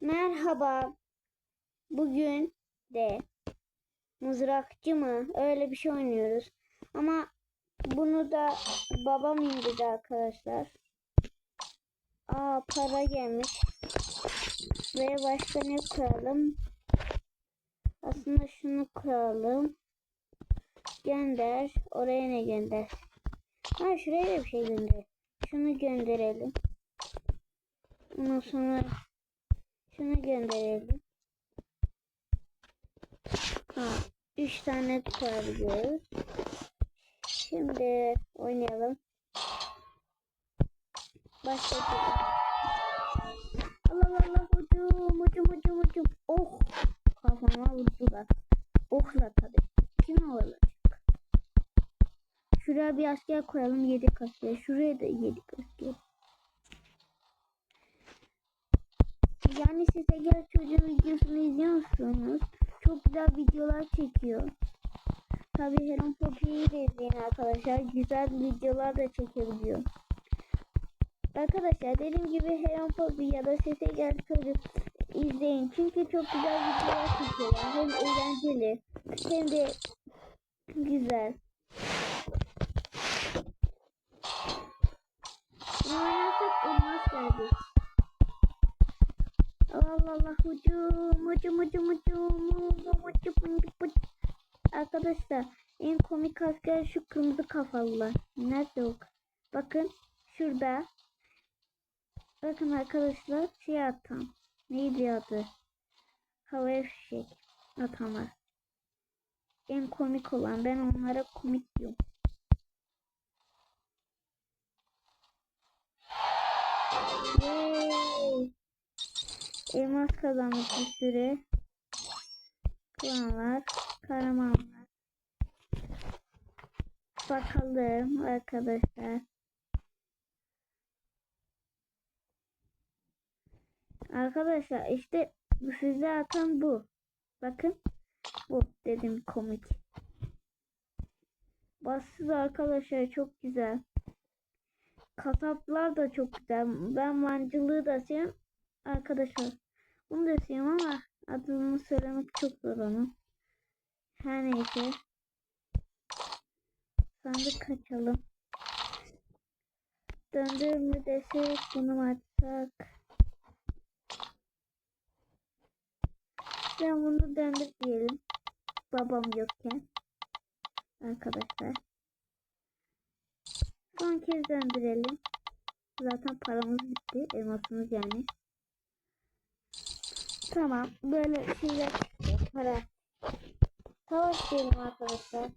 Merhaba. Bugün de mızrakçı mı? Öyle bir şey oynuyoruz. Ama bunu da babam indirdi arkadaşlar. Aa para gelmiş. Ve başka ne koyalım? Aslında şunu koyalım. Gönder. Oraya ne gönder? Ha şuraya da bir şey gönder. Şunu gönderelim. Ondan sonra şunu gönderelim. Ha, üç tane koyabiliyoruz. Şimdi oynayalım. Başlayalım. Allah Allah hücum hücum hücum hücum. Oh kafama vurdular. Ohla tabii. Kim olacak? Şuraya bir asker koyalım yedi asker. Şuraya da yedi asker. Yani size gel çocuğun videosunu izliyor musunuz? Çok güzel videolar çekiyor. Tabii Heron Poppy'yi de izleyin arkadaşlar. Güzel videolar da çekebiliyor. Arkadaşlar dediğim gibi Heron Poppy ya da Sese Gel Çocuk izleyin. Çünkü çok güzel videolar çekiyorlar. Hem eğlenceli hem de güzel. Ne oynarsak elmas geldi. Allah Allah hücum hücum hücum hücum hücum hücum Arkadaşlar en komik asker şu kırmızı kafalılar. Nerede o? Bakın şurada. Bakın arkadaşlar şey atan. Neydi adı? Havaya fişek atanlar. En komik olan. Ben onlara komik diyorum. Yay! Elmas kazanmış bir sürü. Klanlar, kahramanlar. Bakalım arkadaşlar. Arkadaşlar işte size atan bu. Bakın. Bu dedim komik. Bassız arkadaşlar çok güzel. Kasaplar da çok güzel. Ben mancılığı da seviyorum. Arkadaşlar bunu da seviyorum ama adını söylemek çok zor onun. Her neyse. Sandık kaçalım. Döndür mü desek bunu mu? Ben bunu döndür diyelim. Babam yokken. Arkadaşlar. Son kez döndürelim. Zaten paramız bitti. Elmasımız yani. Tamam. Böyle şeyler. Para. Savaş diyelim arkadaşlar.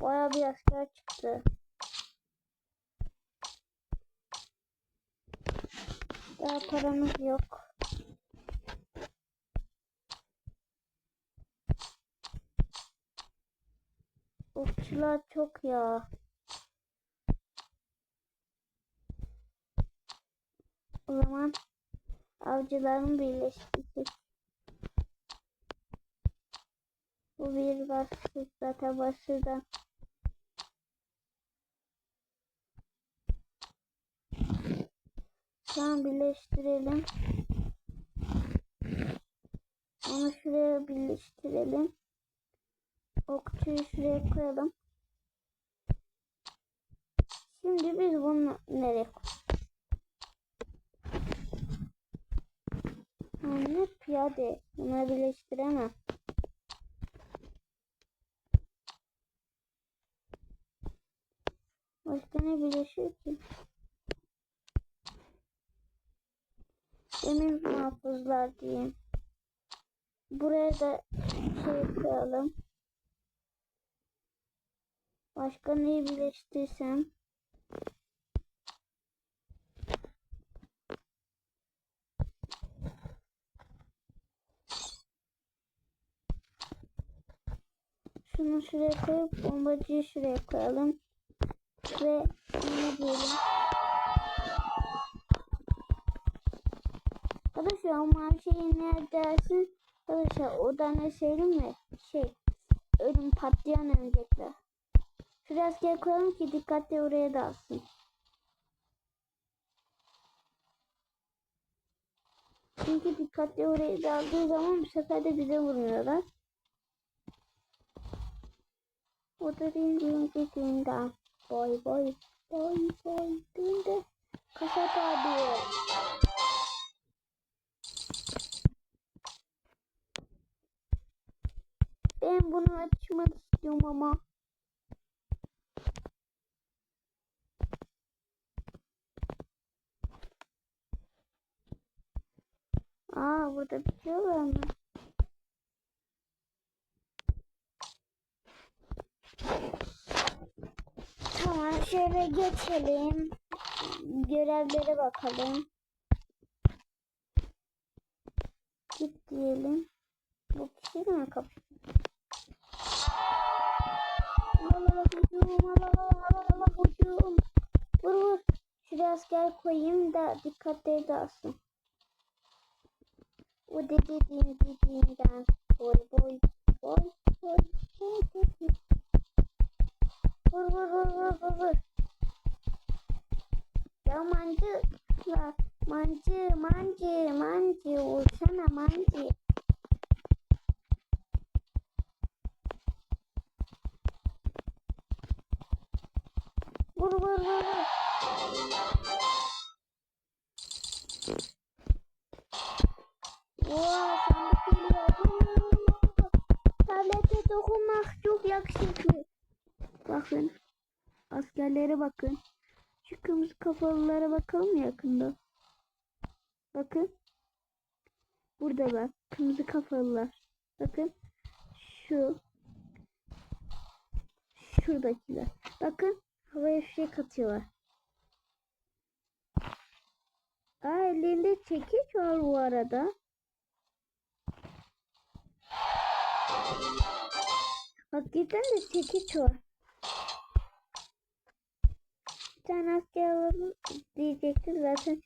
Baya bir asker çıktı. Daha paramız yok. Okçular çok ya. O zaman avcıların birleştirecek. Bu bir başlık zaten başlıdan. Şu an birleştirelim. Onu şuraya birleştirelim. Okçuyu şuraya koyalım. Şimdi biz bunu nereye koyalım? Anne piyade. Bunları birleştiremem. Başka ne birleşiyor ki? Demir muhafızlar diyeyim. Buraya da şey koyalım. Başka neyi birleştirsem? Şunu şuraya koyup bombacıyı şuraya koyalım. Ve ne diyelim? Arkadaşlar o mavi şeyi ne dersin? Arkadaşlar o da ne söyleyeyim mi? Şey ölüm patlayan örümcekler. Şuraya asker koyalım ki dikkatli oraya dalsın. Çünkü dikkatli oraya daldığı zaman bu sefer de bize vuruyorlar. O da din. Boy boy boy boy din de. Abi. Ben bunu açmak istiyorum ama. Aa burada bitiyorlar mı? Tamam şöyle geçelim. Görevlere bakalım. Git diyelim. Bu kişi mi kapıyor? Allah hücum, Allah Allah Allah hücum. Vur vur. Şuraya asker koyayım da dikkatli dağılsın. O dedi din dediğinden boy boy boy boy boy boy. Vur vur vur vur vur vur. Ya mancı la mancı mancı mancı vursana mancı. Vur vur vur vur. Askerlere bakın. Şu kırmızı kafalılara bakalım yakında? Bakın. Burada bak. Kırmızı kafalılar. Bakın. Şu. Şuradakiler. Bakın. Havaya fişek atıyorlar. Aa ellerinde çekiç var bu arada. Hakikaten de çekiç var. Bir tane asker alalım diyecektim zaten.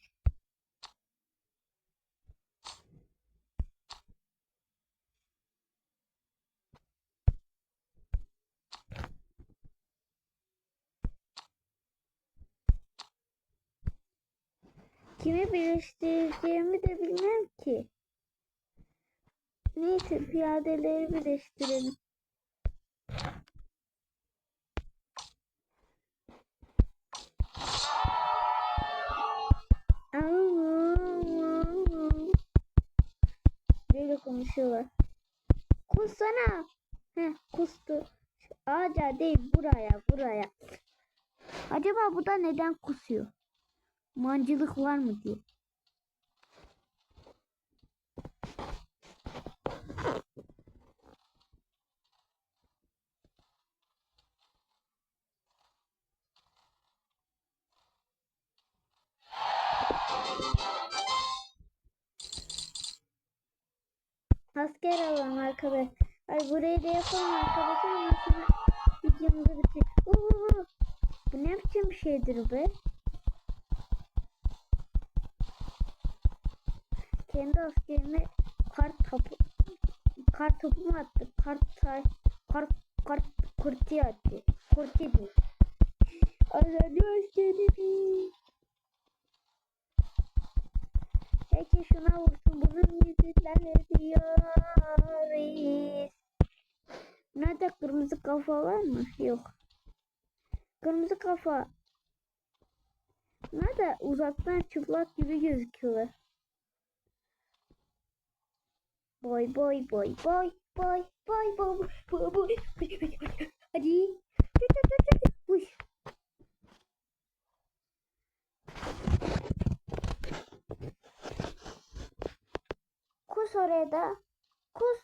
Kimi birleştireceğimi de bilmem ki. Neyse piyadeleri birleştirelim. Konuşuyorlar. Kussana. Heh kustu. Ağaca değil buraya buraya. Acaba bu da neden kusuyor? Mancılık var mı diye. Asker alalım arkadaş. Ay burayı da yapalım arkadaşlar. Ondan videomuzu bitir. Oo, bu ne biçim bir şeydir be? Kendi askerine kart topu kart topu mu attı? Kart tay kart kart kurti attı. Kurti değil. Azadi askerleri. Peki şuna vursun. Bunun yüzünden ediyoruz. Nerede kırmızı kafa var mı? Yok. Kırmızı kafa. Nerede uzaktan çıplak gibi gözüküyorlar. Boy boy boy boy boy boy boy boy boy boy Hadi. Tut Oraya da. Kus.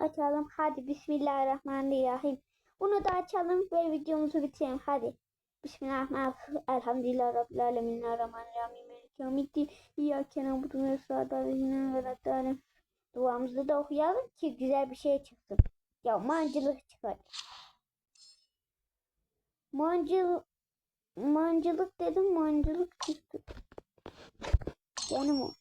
Açalım. Hadi Bismillahirrahmanirrahim. Bunu da açalım ve videomuzu bitirelim. Hadi. Bismillahirrahmanirrahim. Elhamdülillah Rabbil Alemin. Rahmanirrahim. Melike Yevmiddin. İyyâke na'budu ve sâdâlehine ve raddâlem. Duamızı da okuyalım ki güzel bir şey çıksın. Ya mancılık çıkar. Mancıl mancılık dedim mancılık çıktı. Yeni mod.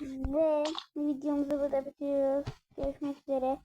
Ve videomuzu burada bitiriyoruz. Görüşmek üzere.